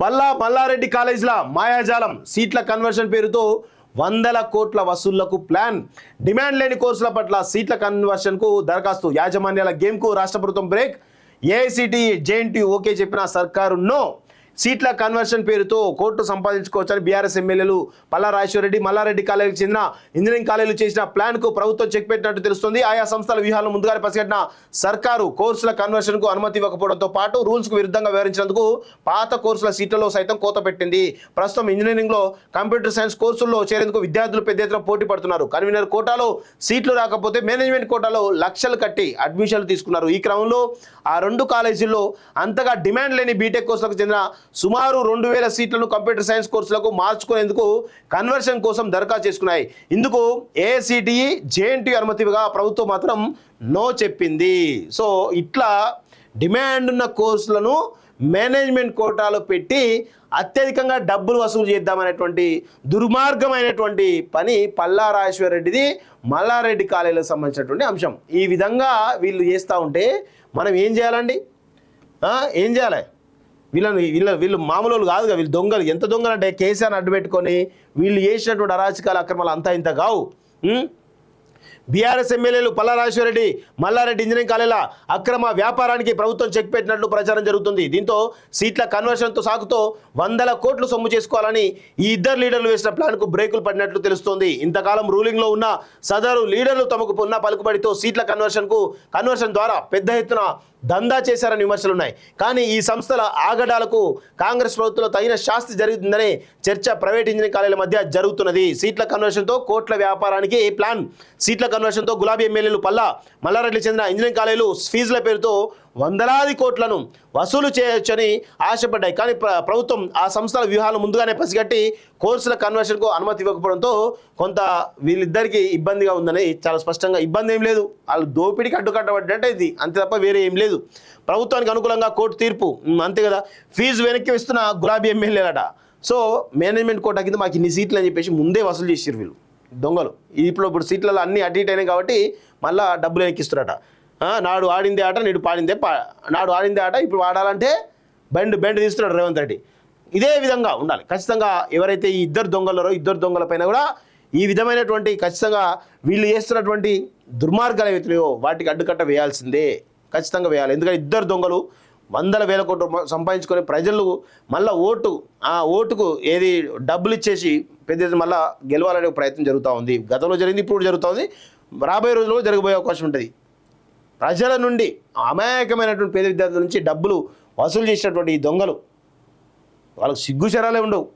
పల్లా మల్లారెడ్డి కాలేజీల మాయాజాలం సీట్ల కన్వర్షన్ పేరుతో వందల కోట్ల వసూళ్ళకు ప్లాన్. డిమాండ్ లేని కోర్సుల పట్ల సీట్ల కన్వర్షన్కు దరఖాస్తు. యాజమాన్యాల గేమ్కు రాష్ట్ర ప్రభుత్వం బ్రేక్. ఏఐసిటి జేఎన్టీ ఓకే చెప్పిన సర్కారు నో. సీట్ల కన్వర్షన్ పేరుతో కోర్టు సంపాదించుకోవచ్చని బీఆర్ఎస్ ఎమ్మెల్యేలు పల్లా మల్లారెడ్డి కాలేజీకి చెందిన ఇంజనీరింగ్ కాలేజీలు చేసిన ప్లాన్కు ప్రభుత్వం చెక్ పెట్టినట్టు తెలుస్తుంది. ఆయా సంస్థల వ్యూహాలను ముందుగానే పసిగట్టిన సర్కారు కోర్సుల కన్వర్షన్కు అనుమతి ఇవ్వకపోవడంతో పాటు రూల్స్కు విరుద్ధంగా వివరించినందుకు పాత కోర్సుల సీట్లలో సైతం కోత పెట్టింది. ప్రస్తుతం ఇంజనీరింగ్లో కంప్యూటర్ సైన్స్ కోర్సుల్లో చేరేందుకు విద్యార్థులు పెద్ద ఎత్తున పోటీ పడుతున్నారు. కన్వీనర్ కోటాలో సీట్లు రాకపోతే మేనేజ్మెంట్ కోటాలో లక్షలు కట్టి అడ్మిషన్లు తీసుకున్నారు. ఈ క్రమంలో ఆ రెండు కాలేజీల్లో అంతగా డిమాండ్ లేని బీటెక్ కోర్సులకు చెందిన సుమారు రెండు వేల సీట్లను కంప్యూటర్ సైన్స్ కోర్సులకు మార్చుకునేందుకు కన్వర్షన్ కోసం దరఖాస్తు చేసుకున్నాయి. ఇందుకు ఏఐసిటిఈ జేఎన్టీ అనుమతిగా ప్రభుత్వం మాత్రం నో చెప్పింది. సో ఇట్లా డిమాండ్ ఉన్న కోర్సులను మేనేజ్మెంట్ కోటాలో పెట్టి అత్యధికంగా డబ్బులు వసూలు చేద్దామనేటువంటి దుర్మార్గమైనటువంటి పని పల్లా రెడ్డిది మల్లారెడ్డి కాలేజీలకు సంబంధించినటువంటి అంశం. ఈ విధంగా వీళ్ళు చేస్తూ ఉంటే మనం ఏం చేయాలండి? ఏం చేయాలి? వీళ్ళని వీళ్ళ వీళ్ళు మామూలు వాళ్ళు కాదుగా వీళ్ళు దొంగలు. ఎంత దొంగలు అంటే కేసీఆర్ అడ్డు పెట్టుకొని వీళ్ళు చేసినటువంటి అరాచకాల అక్రమాలు అంతా ఇంత కావు. బీఆర్ఎస్ ఎమ్మెల్యేలు పల్లారాజేశ్వరరెడ్డి మల్లారెడ్డి ఇంజనీరింగ్ కాలేజీల అక్రమ వ్యాపారానికి ప్రభుత్వం చెక్ పెట్టినట్లు ప్రచారం జరుగుతుంది. దీంతో సీట్ల కన్వర్షన్తో సాగుతో వందల కోట్లు సొమ్ము చేసుకోవాలని ఈ ఇద్దరు లీడర్లు వేసిన ప్లాన్కు బ్రేకులు పడినట్లు తెలుస్తోంది. ఇంతకాలం రూలింగ్లో ఉన్న సదరు లీడర్లు తమకు ఉన్న పలుకుబడితో సీట్ల కన్వర్షన్కు కన్వర్షన్ ద్వారా పెద్ద ఎత్తున దందా చేశారని విమర్శలు ఉన్నాయి. కానీ ఈ సంస్థల ఆగడాలకు కాంగ్రెస్ ప్రభుత్వంలో తగిన శాస్తి జరుగుతుందనే చర్చ ప్రైవేట్ ఇంజనీరింగ్ కాలేజీల మధ్య జరుగుతున్నది. సీట్ల కన్వర్షన్తో కోట్ల వ్యాపారానికి ఈ ప్లాన్ సీట్ల కన్వర్షన్తో గులాబీ ఎమ్మెల్యేలు పల్లా మల్లారెడ్డి చెందిన ఇంజనీరింగ్ కాలేజీలు ఫీజుల పేరుతో వందలాది కోట్లను వసూలు చేయొచ్చని ఆశపడ్డాయి. కానీ ప్రభుత్వం ఆ సంస్థల వ్యూహాలు ముందుగానే పసిగట్టి కోర్సుల కన్వర్షన్కు అనుమతి ఇవ్వకపోవడంతో కొంత వీళ్ళిద్దరికీ ఇబ్బందిగా ఉందని చాలా స్పష్టంగా ఇబ్బంది ఏం లేదు. వాళ్ళు దోపిడికి అడ్డుకట్టబడ్డంటే ఇది. అంతే తప్ప వేరే ఏం లేదు. ప్రభుత్వానికి అనుకూలంగా కోర్టు తీర్పు. అంతే కదా. ఫీజు వెనక్కి ఇస్తున్న గులాబీ ఎమ్మెల్యేలట. సో మేనేజ్మెంట్ కోటా కింద మాకు ఇన్ని సీట్లు అని చెప్పేసి ముందే వసూలు చేసారు వీళ్ళు. దొంగలు. ఇప్పుడు ఇప్పుడు సీట్లలో అన్నీ అటు ఇటు అయినాయి కాబట్టి మళ్ళీ డబ్బులు ఎక్కిస్తారట నాడు ఆడిందే ఆట నేడు పాడిందే పా నాడు ఆడిందే ఆట ఇప్పుడు ఆడాలంటే బెండ్ బెండ్ తీస్తున్నాడు రేవంత్ రెడ్డి. ఇదే విధంగా ఉండాలి. ఖచ్చితంగా ఎవరైతే ఈ ఇద్దరు దొంగలరో ఇద్దరు దొంగల పైన కూడా ఈ విధమైనటువంటి ఖచ్చితంగా వీళ్ళు చేస్తున్నటువంటి దుర్మార్గాలు ఏవైతున్నాయో వాటికి అడ్డుకట్ట వేయాల్సిందే. ఖచ్చితంగా వేయాలి. ఎందుకంటే ఇద్దరు దొంగలు వందల వేల కోట్లు సంపాదించుకొని ప్రజలు మళ్ళీ ఓటు ఆ ఓటుకు ఏది డబ్బులు ఇచ్చేసి పెద్ద మళ్ళీ మళ్ళా గెలవాలనే ప్రయత్నం జరుగుతూ ఉంది. గతంలో జరిగింది ఇప్పుడు జరుగుతుంది. రాబోయే రోజుల్లో జరగబోయే అవకాశం ఉంటుంది. ప్రజల నుండి అమాయకమైనటువంటి పేద విద్యార్థుల నుంచి డబ్బులు వసూలు చేసినటువంటి ఈ దొంగలు వాళ్ళకు సిగ్గు ఉండవు.